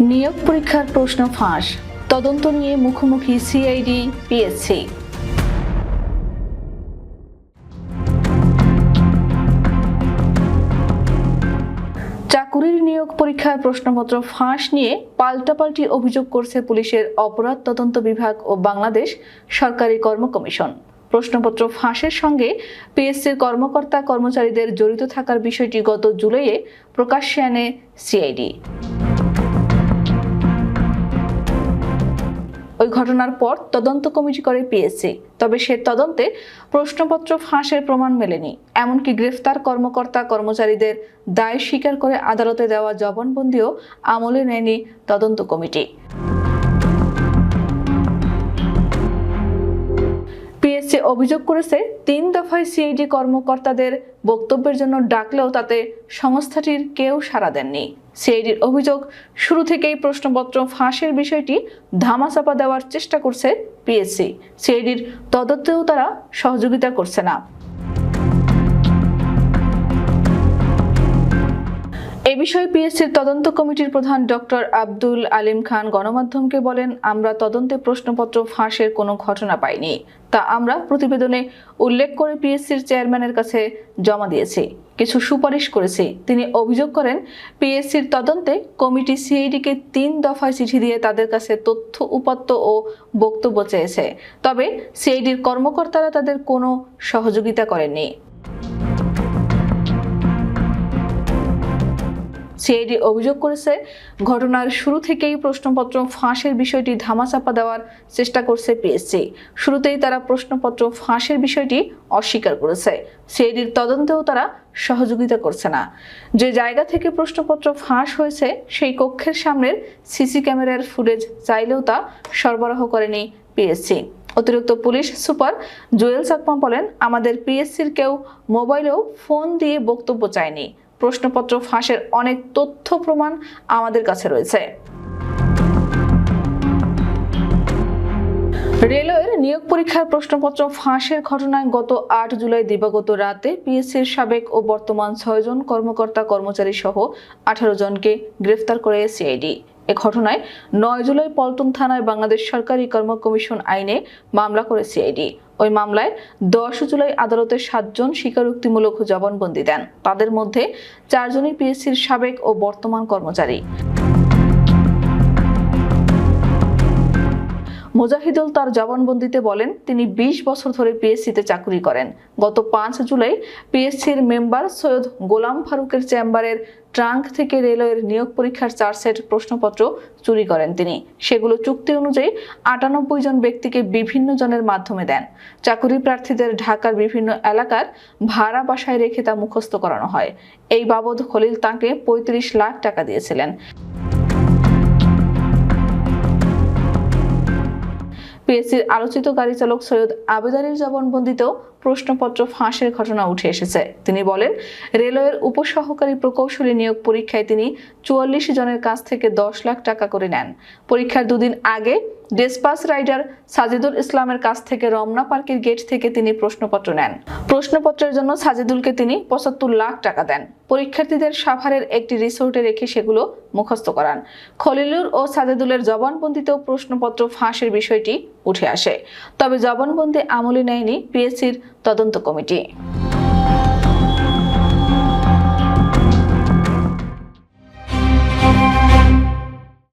নিয়োগ পরীক্ষার প্রশ্ন ফাঁস। তদন্ত নিয়ে মুখোমুখি সিআইডি পিএসসি চাকুরির নিয়োগ পরীক্ষার প্রশ্নপত্র ফাঁস নিয়ে পাল্টাপাল্টি অভিযোগ করছে পুলিশের অপরাধ তদন্ত বিভাগ ও বাংলাদেশ সরকারি কর্ম কমিশন। প্রশ্নপত্র ফাঁসের সঙ্গে পিএসসির কর্মকর্তা কর্মচারীদের জড়িত থাকার বিষয়টি গত জুলাইয়ে প্রকাশ্যে আনে সিআইডি ঘটনার পর তদন্ত কমিটি করে পিএসসি তবে সে তদন্তে প্রশ্নপত্র ফাঁসের প্রমাণ মেলেনি। এমনকি গ্রেফতার কর্মকর্তা কর্মচারীদের দায় স্বীকার করে আদালতে দেওয়া জবানবন্দিও আমলে নেয়নি তদন্ত কমিটি। অভিযোগ করেছে, তিন দফায় সিআইডি কর্মকর্তাদের বক্তব্যের জন্য ডাকলেও তাতে সংস্থাটির কেউ সাড়া দেননি। সিআইডির অভিযোগ, শুরু থেকেই প্রশ্নপত্র ফাঁসের বিষয়টি ধামাচাপা দেওয়ার চেষ্টা করছে পিএসসি সিআইডির তদন্তেও তারা সহযোগিতা করছে না। এ বিষয়ে পিএসসির তদন্ত কমিটির প্রধান ডক্টর আব্দুল আলিম খান গণমাধ্যমকে বলেন, আমরা তদন্তে প্রশ্নপত্র ফাঁসের কোনো ঘটনা পাইনি। তা আমরা প্রতিবেদনে উল্লেখ করে পিএসসির চেয়ারম্যানের কাছে জমা দিয়েছি। কিছু সুপারিশ করেছি। তিনি অভিযোগ করেন, পিএসসির তদন্তে কমিটি সিআইডিকে তিন দফায় চিঠি দিয়ে তাদের কাছে তথ্য, উপাত্ত ও বক্তব্য চেয়েছে। তবে সিআইডির কর্মকর্তারা তাদের কোনো সহযোগিতা করেননি। সিআইডি অভিযোগ করেছে, ঘটনার শুরু থেকেই প্রশ্নপত্র ফাঁসের বিষয়টি ধামাচাপা দেওয়ার চেষ্টা করছে পিএসসি। শুরুতেই তারা প্রশ্নপত্র ফাঁসের বিষয়টি অস্বীকার করেছে। সিআইডির তদন্তেও তারা সহযোগিতা করছে না। যে জায়গা থেকে প্রশ্নপত্র ফাঁস হয়েছে, সেই কক্ষের সামনের সিসি ক্যামেরার ফুটেজ চাইলেও তা সরবরাহ করেনি পিএসসি। অতিরিক্ত পুলিশ সুপার জুয়েল চাকমা বলেন, আমাদের পিএসসির কেউ মোবাইলেও ফোন দিয়ে বক্তব্য চায়নি। প্রশ্নপত্র ফাঁসের অনেক তথ্য প্রমাণ আমাদের কাছে রয়েছে। রেলওয়ের নিয়োগ পরীক্ষার প্রশ্নপত্র ফাঁসের ঘটনায় গত আট জুলাই দিবাগত রাতে পিএসসির সাবেক ও বর্তমান ছয়জন কর্মকর্তা কর্মচারী সহ আঠারো জনকে গ্রেফতার করে সিআইডি। এ ঘটনায় নয় জুলাই পল্টন থানায় বাংলাদেশ সরকারি কর্ম কমিশন আইনে মামলা করে সিআইডি। ওই মামলায় দশ জুলাই আদালতে সাতজন স্বীকারোক্তিমূলক জবানবন্দি দেন। তাদের মধ্যে চারজনই পিএসসির সাবেক ও বর্তমান কর্মচারী। মুজাহিদুল তার জবানবন্দিতে বলেন, তিনি ২০ বছর ধরে পিএসসিতে চাকরি করেন। গত পাঁচ জুলাই পিএসসির মেম্বার সৈয়দ গোলাম ফারুকের চেম্বারের ট্রাঙ্ক থেকে রেলওয়ের নিয়োগ পরীক্ষার চার সেট প্রশ্নপত্র চুরি করেন তিনি। সেগুলো চুক্তি অনুযায়ী আটানব্বই জন ব্যক্তিকে বিভিন্ন জনের মাধ্যমে দেন। চাকরি প্রার্থীদের ঢাকার বিভিন্ন এলাকার ভাড়া বাসায় রেখে তা মুখস্থ করানো হয়। এই বাবদ খলিল তাকে পঁয়ত্রিশ লাখ টাকা দিয়েছিলেন। পিএসসির আলোচিত গাড়ি চালক সৈয়দ আবেদারির জবানবন্দিতেও প্রশ্নপত্র ফাঁসের ঘটনা উঠে এসেছে। তিনি বলেন, রেলওয়ের উপসহকারী প্রকৌশলী নিয়োগ পরীক্ষায় তিনি চুয়াল্লিশ জনের কাছ থেকে দশ লাখ টাকা করে নেন। পরীক্ষার দুদিন আগে ডেসপাস রাইডার সাজিদুল ইসলামের কাছ থেকে রমনা পার্কের গেট থেকে তিনি প্রশ্নপত্র নেন। প্রশ্নপত্রের জন্য সাজিদুলকে তিনি পঁচাত্তর লাখ টাকা দেন। পরীক্ষার্থীদের সাভারের একটি রিসোর্টে রেখে সেগুলো মুখস্থ করান। খলিলুর ও সাজেদুলের জবানবন্দিতেও প্রশ্নপত্র ফাঁসের বিষয়টি উঠে আসে। তবে জবানবন্দি আমলে নেয়নি পিএসসির তদন্ত কমিটি।